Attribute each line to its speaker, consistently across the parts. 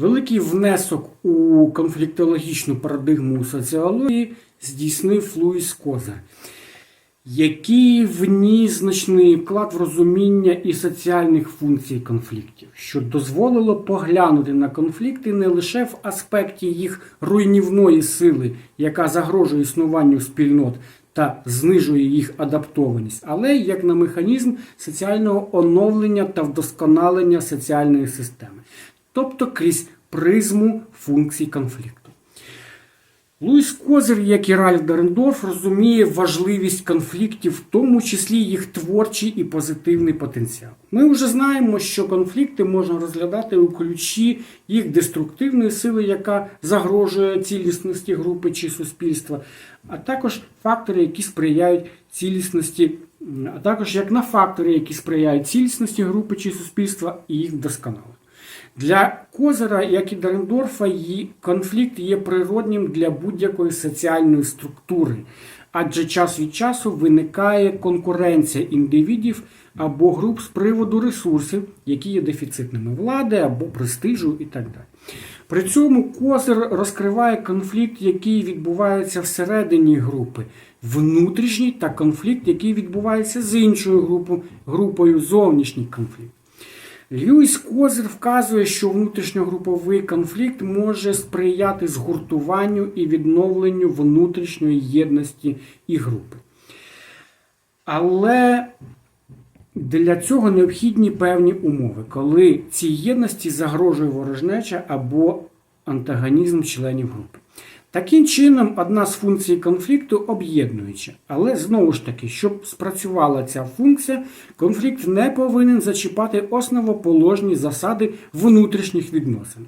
Speaker 1: Великий внесок у конфліктологічну парадигму соціології здійснив Луїс Козер, який вніс значний вклад в розуміння і соціальних функцій конфліктів, що дозволило поглянути на конфлікти не лише в аспекті їх руйнівної сили, яка загрожує існуванню спільнот та знижує їх адаптованість, але як на механізм соціального оновлення та вдосконалення соціальної системи, тобто крізь призму функцій конфлікту. Луїс Козир, як і Ральф Дерендорф, розуміє важливість конфліктів, в тому числі їх творчий і позитивний потенціал. Ми вже знаємо, що конфлікти можна розглядати у ключі їх деструктивної сили, яка загрожує цілісності групи чи суспільства, а також фактори, які сприяють цілісності, а також як на фактори, які сприяють цілісності групи чи суспільства і їх вдосконаленню. Для Козера, як і Дерендорфа, конфлікт є природнім для будь-якої соціальної структури, адже час від часу виникає конкуренція індивідів або груп з приводу ресурсів, які є дефіцитними влади або престижу і так далі. При цьому Козир розкриває конфлікт, який відбувається всередині групи, внутрішній та конфлікт, який відбувається з іншою групою, групою зовнішній конфлікт. Льюіс Козир вказує, що внутрішньогруповий конфлікт може сприяти згуртуванню і відновленню внутрішньої єдності і групи. Але для цього необхідні певні умови, коли цій єдності загрожує ворожнеча або антагонізм членів групи. Таким чином, одна з функцій конфлікту об'єднуюча. Але знову ж таки, щоб спрацювала ця функція, конфлікт не повинен зачіпати основоположні засади внутрішніх відносин.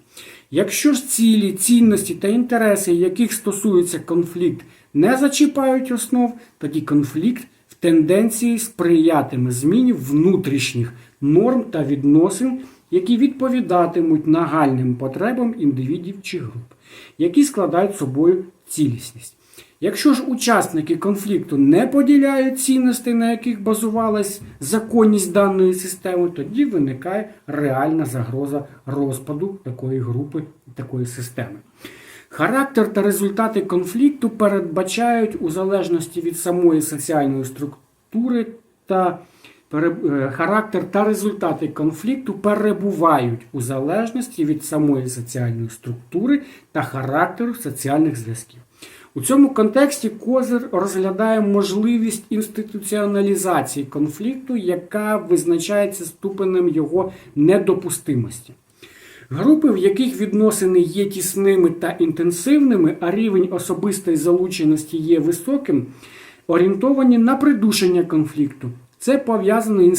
Speaker 1: Якщо ж цілі, цінності та інтереси, яких стосується конфлікт, не зачіпають основ, тоді конфлікт в тенденції сприятиме зміні внутрішніх норм та відносин, які відповідатимуть нагальним потребам індивідів чи груп які складають собою цілісність. Якщо ж учасники конфлікту не поділяють цінностей, на яких базувалась законність даної системи, тоді виникає реальна загроза розпаду такої групи, такої системи. Характер та результати конфлікту передбачають у залежності від самої соціальної структури та характер та результати конфлікту перебувають у залежності від самої соціальної структури та характеру соціальних зв'язків. У цьому контексті Козир розглядає можливість інституціоналізації конфлікту, яка визначається ступенем його недопустимості. Групи, в яких відносини є тісними та інтенсивними, а рівень особистої залученості є високим, орієнтовані на придушення конфлікту. Це пов'язано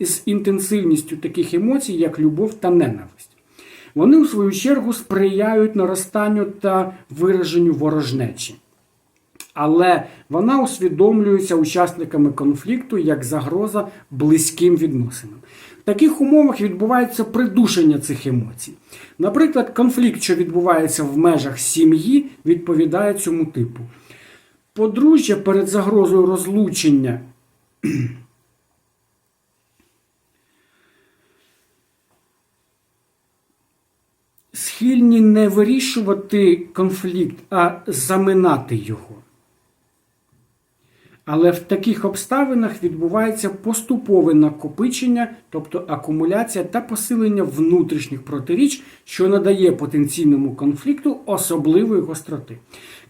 Speaker 1: з інтенсивністю таких емоцій, як любов та ненависть. Вони, у свою чергу, сприяють наростанню та вираженню ворожнечі. Але вона усвідомлюється учасниками конфлікту як загроза близьким відносинам. В таких умовах відбувається придушення цих емоцій. Наприклад, конфлікт, що відбувається в межах сім'ї, відповідає цьому типу. Подружжя перед загрозою розлучення. Не вирішувати конфлікт, а заминати його. Але в таких обставинах відбувається поступове накопичення, тобто акумуляція та посилення внутрішніх протиріч, що надає потенційному конфлікту особливої гостроти.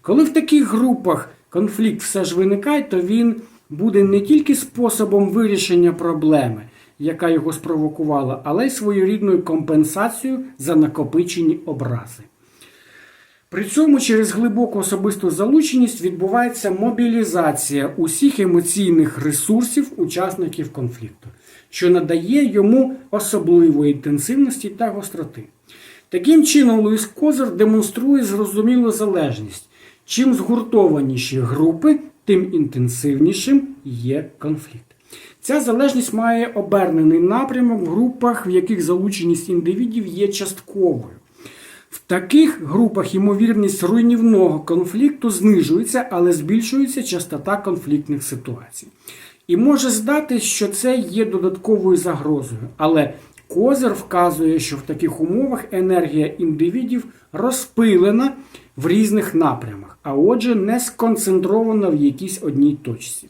Speaker 1: Коли в таких групах конфлікт все ж виникає, то він буде не тільки способом вирішення проблеми яка його спровокувала, але й своєрідною компенсацією за накопичені образи. При цьому через глибоку особисту залученість відбувається мобілізація усіх емоційних ресурсів учасників конфлікту, що надає йому особливої інтенсивності та гостроти. Таким чином, Луїс Козер демонструє зрозумілу залежність. Чим згуртованіші групи, тим інтенсивнішим є конфлікт. Ця залежність має обернений напрямок в групах, в яких залученість індивідів є частковою. В таких групах ймовірність руйнівного конфлікту знижується, але збільшується частота конфліктних ситуацій. І може здатись, що це є додатковою загрозою. Але Козир вказує, що в таких умовах енергія індивідів розпилена в різних напрямах, а отже, не сконцентрована в якійсь одній точці.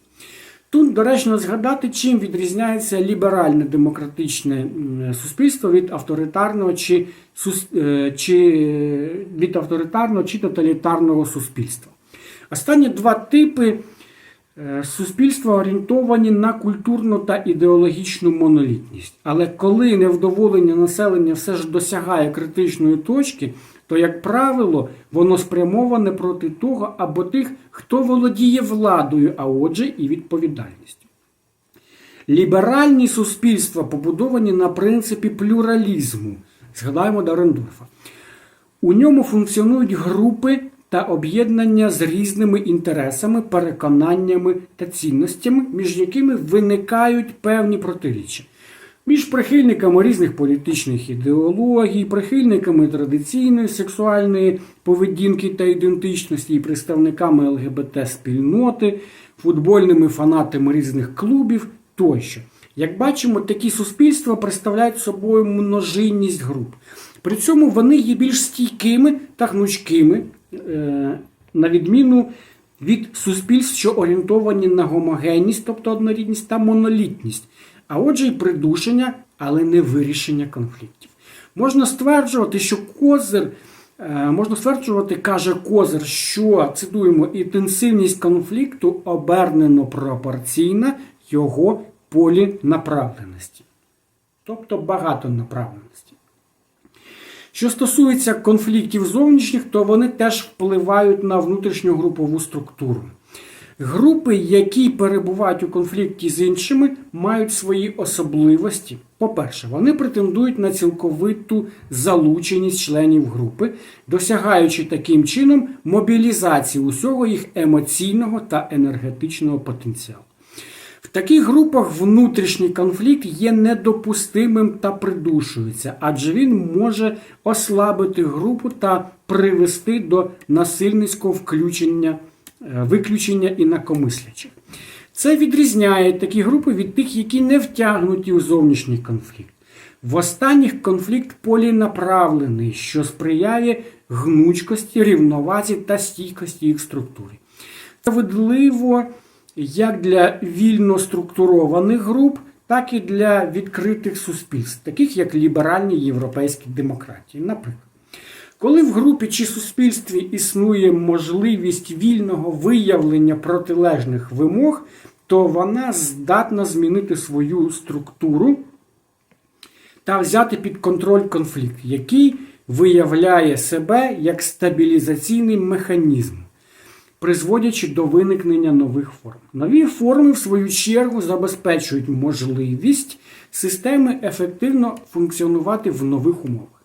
Speaker 1: Тут доречно згадати, чим відрізняється ліберальне демократичне суспільство від авторитарного чи, е, чи е, від авторитарного чи тоталітарного суспільства. Останні два типи е, суспільства орієнтовані на культурну та ідеологічну монолітність. Але коли невдоволення населення все ж досягає критичної точки, то, як правило, воно спрямоване проти того або тих, хто володіє владою, а отже, і відповідальністю. Ліберальні суспільства побудовані на принципі плюралізму. Згадаємо Дарендорфа. У ньому функціонують групи та об'єднання з різними інтересами, переконаннями та цінностями, між якими виникають певні протиріччя. Між прихильниками різних політичних ідеологій, прихильниками традиційної сексуальної поведінки та ідентичності і представниками ЛГБТ-спільноти, футбольними фанатами різних клубів тощо. Як бачимо, такі суспільства представляють собою множинність груп. При цьому вони є більш стійкими та гнучкими, е, на відміну від суспільств, що орієнтовані на гомогенність, тобто однорідність та монолітність, а отже, і придушення, але не вирішення конфліктів. Можна стверджувати, що козир. е, Можна стверджувати, каже Козир, що цитуємо, інтенсивність конфлікту обернено пропорційна його полінаправленості, тобто багатонаправленості. Що стосується конфліктів зовнішніх, то вони теж впливають на внутрішню групову структуру. Групи, які перебувають у конфлікті з іншими, мають свої особливості. По-перше, вони претендують на цілковиту залученість членів групи, досягаючи таким чином мобілізації усього їх емоційного та енергетичного потенціалу. В таких групах внутрішній конфлікт є недопустимим та придушується, адже він може ослабити групу та привести до насильницького включення, виключення інакомислячих. Це відрізняє такі групи від тих, які не втягнуті у зовнішній конфлікт. В останніх конфлікт полінаправлений, що сприяє гнучкості, рівновазі та стійкості їх структури. Це видливо як для вільно структурованих груп, так і для відкритих суспільств, таких як ліберальні європейські демократії. Наприклад, коли в групі чи суспільстві існує можливість вільного виявлення протилежних вимог, то вона здатна змінити свою структуру та взяти під контроль конфлікт, який виявляє себе як стабілізаційний механізм призводячи до виникнення нових форм. Нові форми, в свою чергу, забезпечують можливість системи ефективно функціонувати в нових умовах.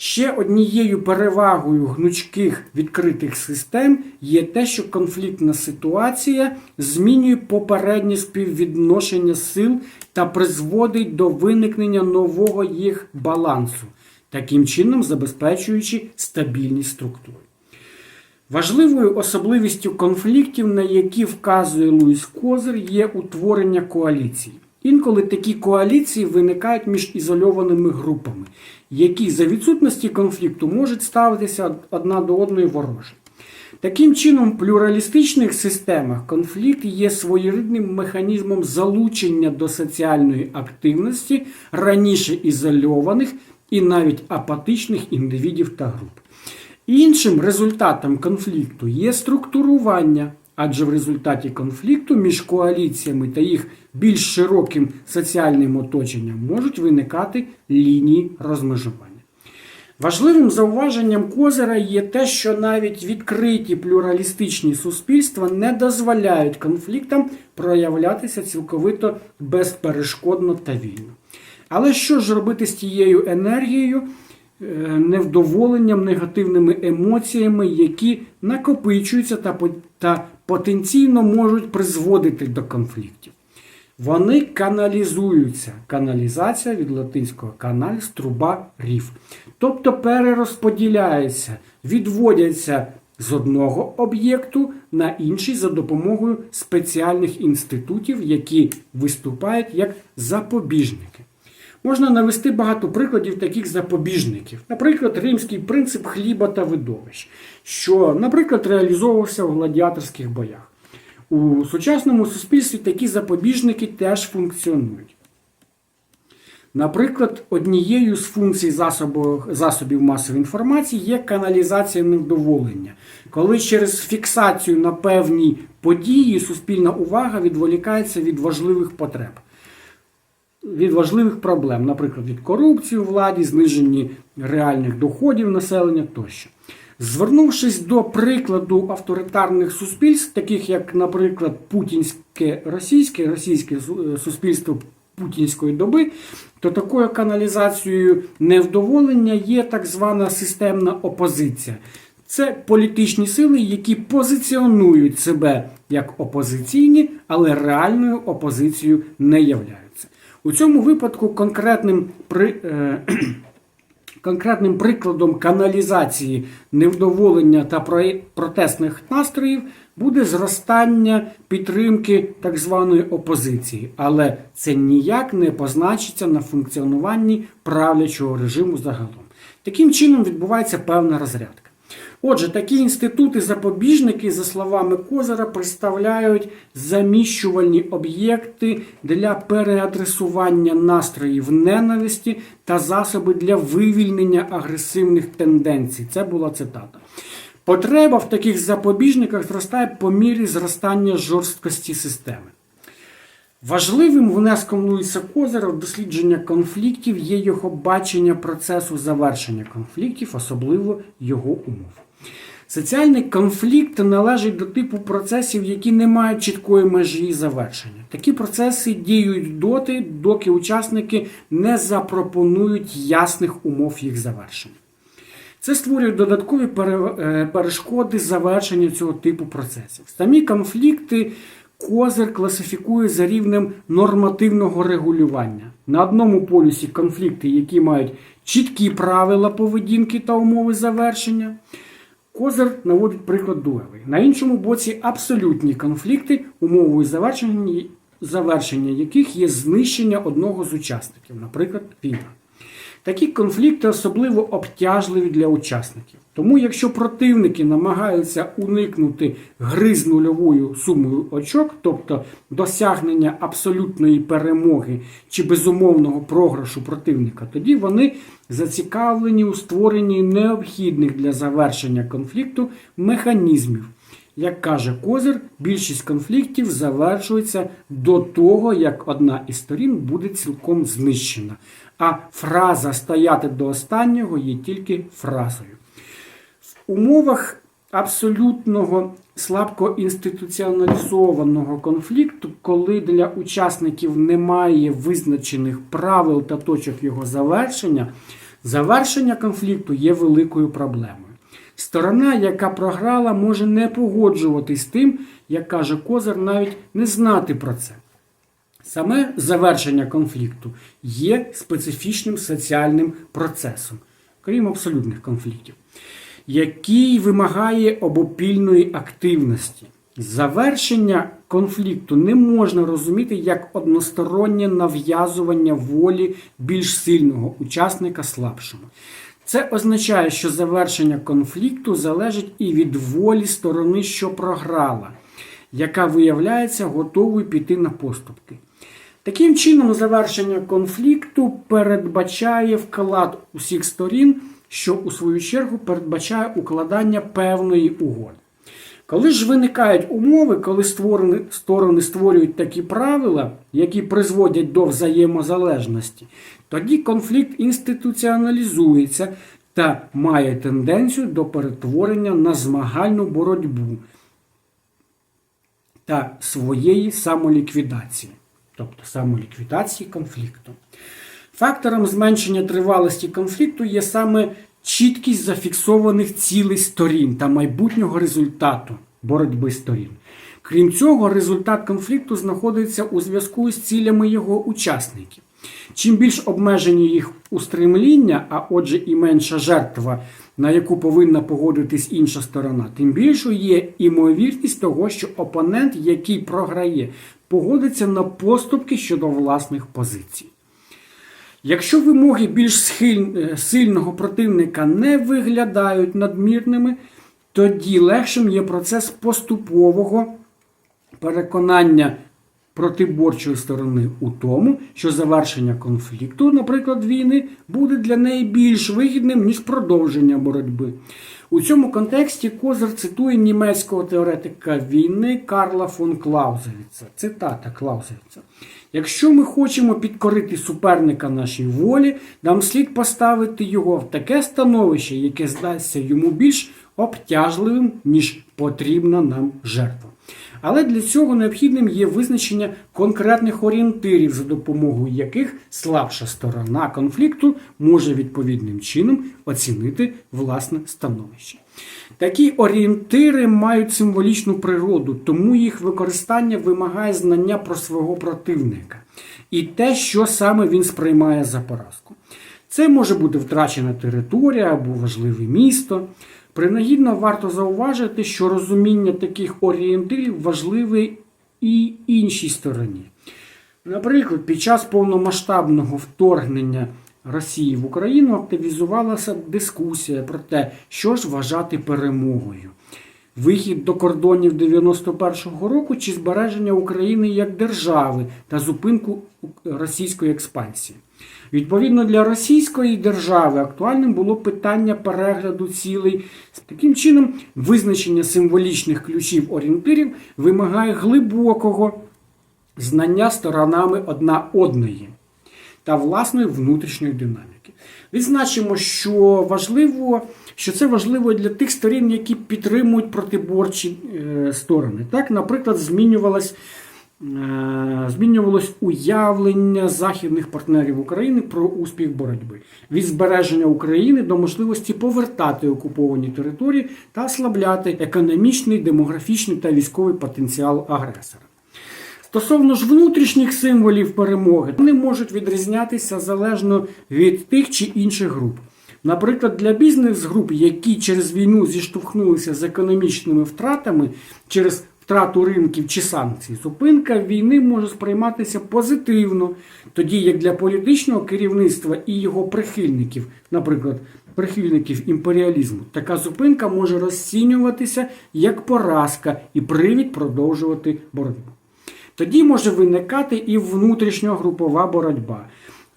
Speaker 1: Ще однією перевагою гнучких відкритих систем є те, що конфліктна ситуація змінює попереднє співвідношення сил та призводить до виникнення нового їх балансу, таким чином забезпечуючи стабільність структури. Важливою особливістю конфліктів, на які вказує Луїс Козир, є утворення коаліцій. Інколи такі коаліції виникають між ізольованими групами, які за відсутності конфлікту можуть ставитися одна до одної вороже. Таким чином, в плюралістичних системах конфлікт є своєрідним механізмом залучення до соціальної активності раніше ізольованих і навіть апатичних індивідів та груп. Іншим результатом конфлікту є структурування, адже в результаті конфлікту між коаліціями та їх більш широким соціальним оточенням можуть виникати лінії розмежування. Важливим зауваженням Козера є те, що навіть відкриті плюралістичні суспільства не дозволяють конфліктам проявлятися цілковито безперешкодно та вільно. Але що ж робити з тією енергією? е, невдоволенням, негативними емоціями, які накопичуються та потенційно можуть призводити до конфліктів. Вони каналізуються. Каналізація від латинського каналіс, труба, рів. Тобто перерозподіляються, відводяться з одного об'єкту на інший за допомогою спеціальних інститутів, які виступають як запобіжники. Можна навести багато прикладів таких запобіжників. Наприклад, римський принцип хліба та видовищ, що, наприклад, реалізовувався в гладіаторських боях. У сучасному суспільстві такі запобіжники теж функціонують. Наприклад, однією з функцій засобу, засобів масової інформації є каналізація невдоволення, коли через фіксацію на певній події суспільна увага відволікається від важливих потреб, від важливих проблем, наприклад, від корупції у владі, зниженні реальних доходів населення тощо. Звернувшись до прикладу авторитарних суспільств, таких як, наприклад, путінське російське, російське суспільство путінської доби, то такою каналізацією невдоволення є так звана системна опозиція. Це політичні сили, які позиціонують себе як опозиційні, але реальною опозицією не являються. У цьому випадку конкретним при. е, Конкретним прикладом каналізації невдоволення та про- протестних настроїв буде зростання підтримки так званої опозиції, але це ніяк не позначиться на функціонуванні правлячого режиму загалом. Таким чином відбувається певна розрядка. Отже, такі інститути запобіжники, за словами Козера, представляють заміщувальні об'єкти для переадресування настроїв ненависті та засоби для вивільнення агресивних тенденцій. Це була цитата. Потреба в таких запобіжниках зростає по мірі зростання жорсткості системи. Важливим внеском Луїса Козера в дослідження конфліктів є його бачення процесу завершення конфліктів, особливо його умов. Соціальний конфлікт належить до типу процесів, які не мають чіткої межі завершення. Такі процеси діють доти, доки учасники не запропонують ясних умов їх завершення. Це створює додаткові е, перешкоди завершення цього типу процесів. Самі конфлікти Козир класифікує за рівнем нормативного регулювання. На одному полюсі конфлікти, які мають чіткі правила поведінки та умови завершення. Козир наводить приклад дуелей. На іншому боці абсолютні конфлікти, умовою завершення, завершення яких є знищення одного з учасників, наприклад, війна. Такі конфлікти особливо обтяжливі для учасників. Тому, якщо противники намагаються уникнути гри з нульовою сумою очок, тобто досягнення абсолютної перемоги чи безумовного програшу противника, тоді вони зацікавлені у створенні необхідних для завершення конфлікту механізмів. Як каже Козир, більшість конфліктів завершується до того, як одна із сторін буде цілком знищена. А фраза стояти до останнього є тільки фразою. В умовах абсолютного слабко інституціоналізованого конфлікту, коли для учасників немає визначених правил та точок його завершення, завершення конфлікту є великою проблемою. Сторона, яка програла, може не погоджуватись з тим, як каже Козир, навіть не знати про це. Саме завершення конфлікту є специфічним соціальним процесом, крім абсолютних конфліктів, який вимагає обопільної активності. Завершення конфлікту не можна розуміти як одностороннє нав'язування волі більш сильного учасника слабшому. Це означає, що завершення конфлікту залежить і від волі сторони, що програла, яка виявляється готовою піти на поступки. Таким чином, завершення конфлікту передбачає вклад усіх сторін, що у свою чергу передбачає укладання певної угоди. Коли ж виникають умови, коли створені, сторони створюють такі правила, які призводять до взаємозалежності, тоді конфлікт інституціоналізується та має тенденцію до перетворення на змагальну боротьбу та своєї самоліквідації, тобто самоліквідації конфлікту. Фактором зменшення тривалості конфлікту є саме чіткість зафіксованих цілей сторін та майбутнього результату боротьби сторін. Крім цього, результат конфлікту знаходиться у зв'язку з цілями його учасників. Чим більш обмежені їх устремління, а отже і менша жертва, на яку повинна погодитись інша сторона, тим більшою є імовірність того, що опонент, який програє, погодиться на поступки щодо власних позицій. Якщо вимоги більш е, сильного противника не виглядають надмірними, тоді легшим є процес поступового переконання протиборчої сторони у тому, що завершення конфлікту, наприклад, війни, буде для неї більш вигідним, ніж продовження боротьби. У цьому контексті Козир цитує німецького теоретика війни Карла фон Клаузевіца. Цитата Клаузевіца. Якщо ми хочемо підкорити суперника нашій волі, нам слід поставити його в таке становище, яке здасться йому більш обтяжливим, ніж потрібна нам жертва. Але для цього необхідним є визначення конкретних орієнтирів, за допомогою яких слабша сторона конфлікту може відповідним чином оцінити власне становище. Такі орієнтири мають символічну природу, тому їх використання вимагає знання про свого противника і те, що саме він сприймає за поразку. Це може бути втрачена територія або важливе місто. Принагідно варто зауважити, що розуміння таких орієнтирів важливе і іншій стороні. Наприклад, під час повномасштабного вторгнення Росії в Україну активізувалася дискусія про те, що ж вважати перемогою. Вихід до кордонів 91-го року чи збереження України як держави та зупинку російської експансії. Відповідно для російської держави актуальним було питання перегляду цілей. Таким чином, визначення символічних ключів орієнтирів вимагає глибокого знання сторонами одна одної та власної внутрішньої динаміки. Відзначимо, що важливо, що це важливо для тих сторін, які підтримують протиборчі е, сторони. Так, наприклад, змінювалось, е, змінювалось уявлення західних партнерів України про успіх боротьби від збереження України до можливості повертати окуповані території та ослабляти економічний, демографічний та військовий потенціал агресора. Стосовно ж внутрішніх символів перемоги, вони можуть відрізнятися залежно від тих чи інших груп. Наприклад, для бізнес-груп, які через війну зіштовхнулися з економічними втратами через втрату ринків чи санкцій, зупинка війни може сприйматися позитивно, тоді як для політичного керівництва і його прихильників, наприклад, прихильників імперіалізму, така зупинка може розцінюватися як поразка і привід продовжувати боротьбу. Тоді може виникати і внутрішньогрупова боротьба,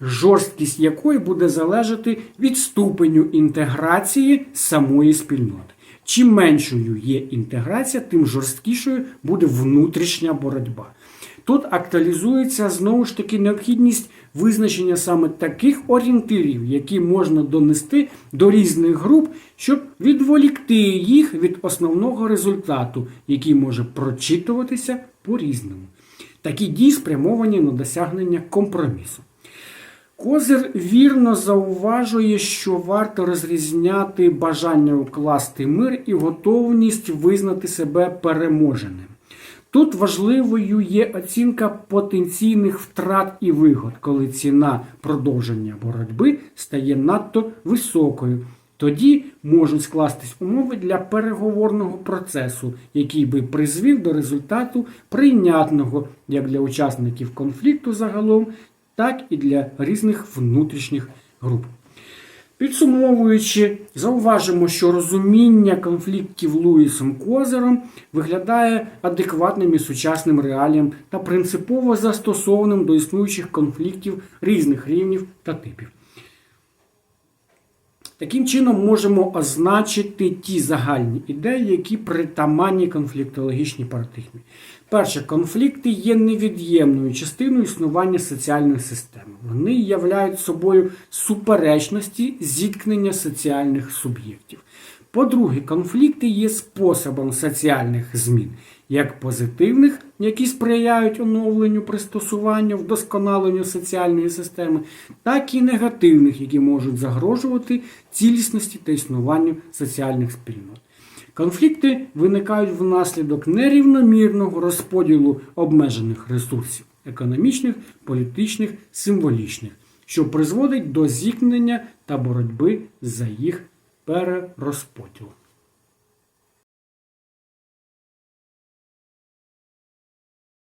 Speaker 1: жорсткість якої буде залежати від ступеню інтеграції самої спільноти. Чим меншою є інтеграція, тим жорсткішою буде внутрішня боротьба. Тут актуалізується знову ж таки необхідність визначення саме таких орієнтирів, які можна донести до різних груп, щоб відволікти їх від основного результату, який може прочитуватися по-різному. Такі дії спрямовані на досягнення компромісу. Козир вірно зауважує, що варто розрізняти бажання укласти мир і готовність визнати себе переможеним. Тут важливою є оцінка потенційних втрат і вигод, коли ціна продовження боротьби стає надто високою. Тоді можуть скластись умови для переговорного процесу, який би призвів до результату прийнятного як для учасників конфлікту загалом, так і для різних внутрішніх груп. Підсумовуючи, зауважимо, що розуміння конфліктів Луїсом Козером виглядає адекватним і сучасним реаліям та принципово застосованим до існуючих конфліктів різних рівнів та типів. Таким чином можемо означити ті загальні ідеї, які притаманні конфліктологічній парадигмі. Перше, конфлікти є невід'ємною частиною існування соціальної системи. Вони являють собою суперечності зіткнення соціальних суб'єктів. По-друге, конфлікти є способом соціальних змін, як позитивних, які сприяють оновленню, пристосуванню, вдосконаленню соціальної системи, так і негативних, які можуть загрожувати цілісності та існуванню соціальних спільнот. Конфлікти виникають внаслідок нерівномірного розподілу обмежених ресурсів економічних, політичних, символічних, що призводить до зіткнення та боротьби за їх перерозподіл.